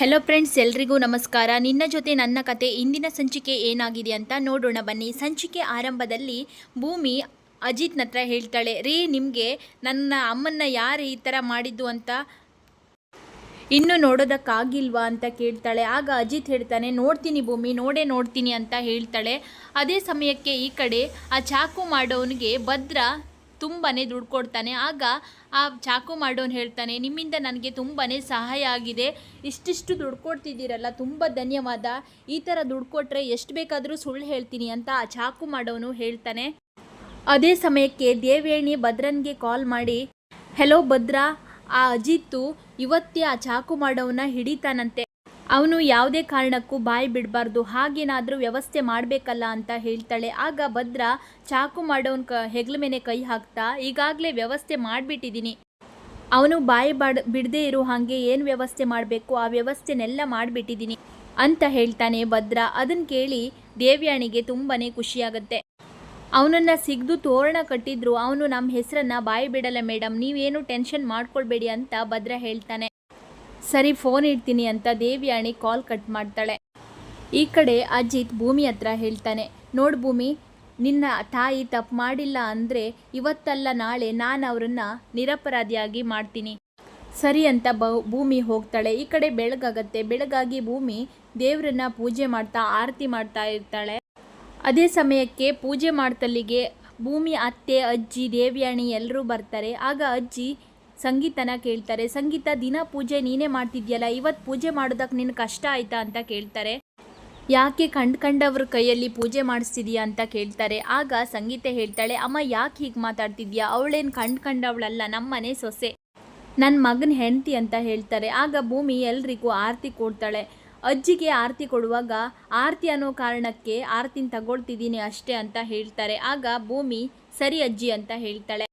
Hello friends ಎಲ್ರಿಗೂ ನಮಸ್ಕಾರ. ನಿನ್ನ ಜೊತೆ ನನ್ನ ಕತೆ ಇಂದಿನ ಸಂಚಿಕೆ ಏನಾಗಿದೆ ಅಂತ ನೋಡೋಣ ಬನ್ನಿ. ಸಂಚಿಕೆ ಆರಂಭದಲ್ಲಿ ಭೂಮಿ ಅಜಿತ್ನ ಹತ್ರ ಹೇಳ್ತಾಳೆ, ರೀ, ನಿಮಗೆ ನನ್ನ ಅಮ್ಮನ್ನ ಯಾರು ಈ ಥರ ಮಾಡಿದ್ದು ಅಂತ ಇನ್ನು ನೋಡೋದಕ್ಕಾಗಿಲ್ವಾ? ಅಂತ ಕೇಳ್ತಾಳೆ. ಆಗ ಅಜಿತ್ ಹೇಳ್ತಾನೆ, ನೋಡ್ತೀನಿ ಭೂಮಿ, ನೋಡೇ ನೋಡ್ತೀನಿ ಅಂತ ಹೇಳ್ತಾಳೆ. ಅದೇ ಸಮಯಕ್ಕೆ ಈ ಕಡೆ ಆ ಚಾಕು ಮಾಡೋವನಿಗೆ ಭದ್ರ ತುಂಬಾ ದುಡ್ಡು ಕೊಡ್ತಾನೆ. ಆಗ ಆ ಚಾಕು ಮಾಡೋನು ಹೇಳ್ತಾನೆ, ನಿಮ್ಮಿಂದ ನನಗೆ ತುಂಬಾ ಸಹಾಯ ಆಗಿದೆ. ಇಷ್ಟಿಷ್ಟು ದುಡ್ಡು ಕೊಡ್ತಿದ್ದೀರಲ್ಲ, ತುಂಬ ಧನ್ಯವಾದ. ಈ ಥರ ದುಡ್ಡು ಕೊಟ್ಟರೆ ಎಷ್ಟು ಬೇಕಾದರೂ ಸುಳ್ಳು ಹೇಳ್ತೀನಿ ಅಂತ ಆ ಚಾಕು ಮಾಡೋನು ಹೇಳ್ತಾನೆ. ಅದೇ ಸಮಯಕ್ಕೆ ದೇವೇಣಿ ಭದ್ರನ್ಗೆ ಕಾಲ್ ಮಾಡಿ, ಹೆಲೋ ಭದ್ರಾ, ಆ ಅಜಿತ್ತು ಇವತ್ತೇ ಆ ಚಾಕು ಮಾಡೋವನ್ನ ಹಿಡಿತಾನಂತೆ. ಅವನು ಯಾವುದೇ ಕಾರಣಕ್ಕೂ ಬಾಯಿ ಬಿಡಬಾರ್ದು, ಹಾಗೇನಾದರೂ ವ್ಯವಸ್ಥೆ ಮಾಡಬೇಕಲ್ಲ ಅಂತ ಹೇಳ್ತಾಳೆ. ಆಗ ಭದ್ರ ಚಾಕು ಮಾಡೋನ್ ಕ, ಹೆಗ್ಲ ಮೇಲೆ ಕೈ ಹಾಕ್ತಾ, ಈಗಾಗಲೇ ವ್ಯವಸ್ಥೆ ಮಾಡಿಬಿಟ್ಟಿದ್ದೀನಿ ಅವನು ಬಾಯಿ ಬಾಡ್, ಬಿಡದೇ ಇರೋ ಹಾಗೆ ಏನು ವ್ಯವಸ್ಥೆ ಮಾಡಬೇಕು, ಆ ವ್ಯವಸ್ಥೆನೆಲ್ಲ ಮಾಡಿಬಿಟ್ಟಿದ್ದೀನಿ ಅಂತ ಹೇಳ್ತಾನೆ ಭದ್ರ. ಅದನ್ನು ಕೇಳಿ ದೇವ್ಯಾಣಿಗೆ ತುಂಬಾ ಖುಷಿಯಾಗತ್ತೆ. ಅವನನ್ನು ಸಿಗ್ದು ತೋರಣ ಕಟ್ಟಿದ್ರು. ಅವನು ನಮ್ಮ ಹೆಸರನ್ನ ಬಾಯಿ ಬಿಡಲ್ಲ ಮೇಡಮ್ ನೀವೇನು ಟೆನ್ಷನ್ ಮಾಡ್ಕೊಳ್ಬೇಡಿ ಅಂತ ಭದ್ರ ಹೇಳ್ತಾನೆ. ಸರಿ ಫೋನ್ ಇಡ್ತೀನಿ ಅಂತ ದೇವ್ಯಾಣಿ ಕಾಲ್ ಕಟ್ ಮಾಡ್ತಾಳೆ. ಈ ಕಡೆ ಅಜಿತ್ ಭೂಮಿ ಹತ್ರ ಹೇಳ್ತಾನೆ, ನೋಡು ಭೂಮಿ, ನಿನ್ನ ತಾಯಿ ತಪ್ಪು ಮಾಡಿಲ್ಲ ಅಂದರೆ ಇವತ್ತಲ್ಲ ನಾಳೆ ನಾನು ಅವರನ್ನು ನಿರಪರಾಧಿಯಾಗಿ ಮಾಡ್ತೀನಿ. ಸರಿ ಅಂತ ಭೂಮಿ ಹೋಗ್ತಾಳೆ. ಈ ಕಡೆ ಬೆಳಗಾಗತ್ತೆ. ಬೆಳಗಾಗಿ ಭೂಮಿ ದೇವರನ್ನ ಪೂಜೆ ಮಾಡ್ತಾ, ಆರತಿ ಮಾಡ್ತಾ ಇರ್ತಾಳೆ. ಅದೇ ಸಮಯಕ್ಕೆ ಪೂಜೆ ಮಾಡ್ತಲ್ಲಿಗೆ ಭೂಮಿ, ಅತ್ತೆ, ಅಜ್ಜಿ, ದೇವ್ಯಾಣಿ ಎಲ್ಲರೂ ಬರ್ತಾರೆ. ಆಗ ಅಜ್ಜಿ ಸಂಗೀತನ ಕೇಳ್ತಾರೆ. ಸಂಗೀತ ದಿನ ಪೂಜೆ ನೀನೇ ಮಾಡ್ತಿದ್ಯಲ್ಲ ಇವತ್ತು ಪೂಜೆ ಮಾಡೋದಕ್ಕೆ ನಿನ್ನ ಕಷ್ಟ ಆಯ್ತಾ ಅಂತ ಕೇಳ್ತಾರೆ. ಯಾಕೆ ಕಂಡು ಕಂಡವ್ರ ಕೈಯಲ್ಲಿ ಪೂಜೆ ಮಾಡಿಸ್ತಿದ್ಯಾ ಅಂತ ಕೇಳ್ತಾರೆ. ಆಗ ಸಂಗೀತ ಹೇಳ್ತಾಳೆ, ಅಮ್ಮ ಯಾಕೆ ಹೀಗೆ ಮಾತಾಡ್ತಿದ್ಯಾ? ಅವಳೇನು ಕಂಡು ನಮ್ಮನೆ ಸೊಸೆ. ನನ್ನ ಮಗನ ಹೆಂಡತಿ ಅಂತ ಹೇಳ್ತಾರೆ. ಆಗ ಭೂಮಿ ಎಲ್ರಿಗೂ ಆರತಿ ಕೊಡ್ತಾಳೆ. ಅಜ್ಜಿಗೆ ಆರತಿ ಕೊಡುವಾಗ, ಆರತಿ ಅನ್ನೋ ಕಾರಣಕ್ಕೆ ಆರತಿನ ತಗೊಳ್ತಿದ್ದೀನಿ ಅಷ್ಟೇ ಅಂತ ಹೇಳ್ತಾರೆ. ಆಗ ಭೂಮಿ, ಸರಿ ಅಜ್ಜಿ ಅಂತ ಹೇಳ್ತಾಳೆ.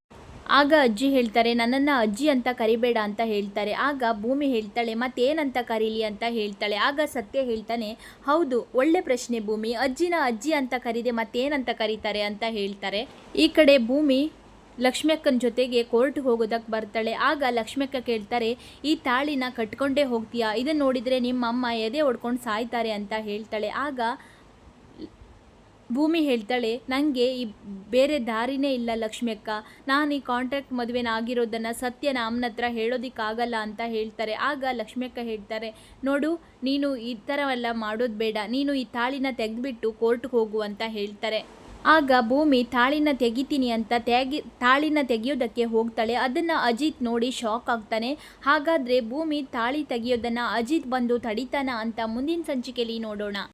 ಆಗ ಅಜ್ಜಿ ಹೇಳ್ತಾರೆ, ನನ್ನನ್ನು ಅಜ್ಜಿ ಅಂತ ಕರಿಬೇಡ ಅಂತ ಹೇಳ್ತಾರೆ. ಆಗ ಭೂಮಿ ಹೇಳ್ತಾಳೆ, ಮತ್ತೇನಂತ ಕರೀಲಿ ಅಂತ ಹೇಳ್ತಾಳೆ. ಆಗ ಸತ್ಯ ಹೇಳ್ತಾನೆ, ಹೌದು, ಒಳ್ಳೆ ಪ್ರಶ್ನೆ ಭೂಮಿ, ಅಜ್ಜಿನ ಅಜ್ಜಿ ಅಂತ ಕರೀದೆ ಮತ್ತೇನಂತ ಕರೀತಾರೆ ಅಂತ ಹೇಳ್ತಾರೆ. ಈ ಕಡೆ ಭೂಮಿ ಲಕ್ಷ್ಮಿಯಕ್ಕನ ಜೊತೆಗೆ ಕೋರ್ಟ್ಗೆ ಹೋಗೋದಕ್ಕೆ ಬರ್ತಾಳೆ. ಆಗ ಲಕ್ಷ್ಮಿಯಕ್ಕ ಕೇಳ್ತಾರೆ, ಈ ತಾಳಿನ ಕಟ್ಕೊಂಡೇ ಹೋಗ್ತೀಯಾ? ಇದನ್ನು ನೋಡಿದರೆ ನಿಮ್ಮ ಅಮ್ಮ ಎದೆ ಹೊಡ್ಕೊಂಡು ಸಾಯ್ತಾರೆ ಅಂತ ಹೇಳ್ತಾಳೆ. ಆಗ ಭೂಮಿ ಹೇಳ್ತಾಳೆ ನನಗೆ ಈ ಬೇರೆ ದಾರಿನೇ ಇಲ್ಲ ಲಕ್ಷ್ಮ್ಯಕ್ಕ. ನಾನು ಈ ಕಾಂಟ್ರಾಕ್ಟ್ ಮದುವೆನ ಆಗಿರೋದನ್ನು ಸತ್ಯ ಅಮ್ಮನ ಹತ್ರ ಹೇಳೋದಕ್ಕಾಗಲ್ಲ ಅಂತ ಹೇಳ್ತಾರೆ. ಆಗ ಲಕ್ಷ್ಮ್ಯಕ್ಕ ಹೇಳ್ತಾರೆ, ನೋಡು, ನೀನು ಈ ಥರವೆಲ್ಲ ಮಾಡೋದು ಬೇಡ. ನೀನು ಈ ತಾಳಿನ ತೆಗೆದ್ಬಿಟ್ಟು ಕೋರ್ಟ್ಗೆ ಹೋಗು ಅಂತ ಹೇಳ್ತಾರೆ. ಆಗ ಭೂಮಿ, ತಾಳಿನ ತೆಗಿತೀನಿ ಅಂತ ತೆಗಿ, ತಾಳಿನ ತೆಗೆಯೋದಕ್ಕೆ ಹೋಗ್ತಾಳೆ. ಅದನ್ನು ಅಜಿತ್ ನೋಡಿ ಶಾಕ್ ಆಗ್ತಾನೆ. ಹಾಗಾದರೆ ಭೂಮಿ ತಾಳಿ ತೆಗೆಯೋದನ್ನು ಅಜಿತ್ ಬಂದು ತಡಿತಾನ ಅಂತ ಮುಂದಿನ ಸಂಚಿಕೆಯಲ್ಲಿ ನೋಡೋಣ.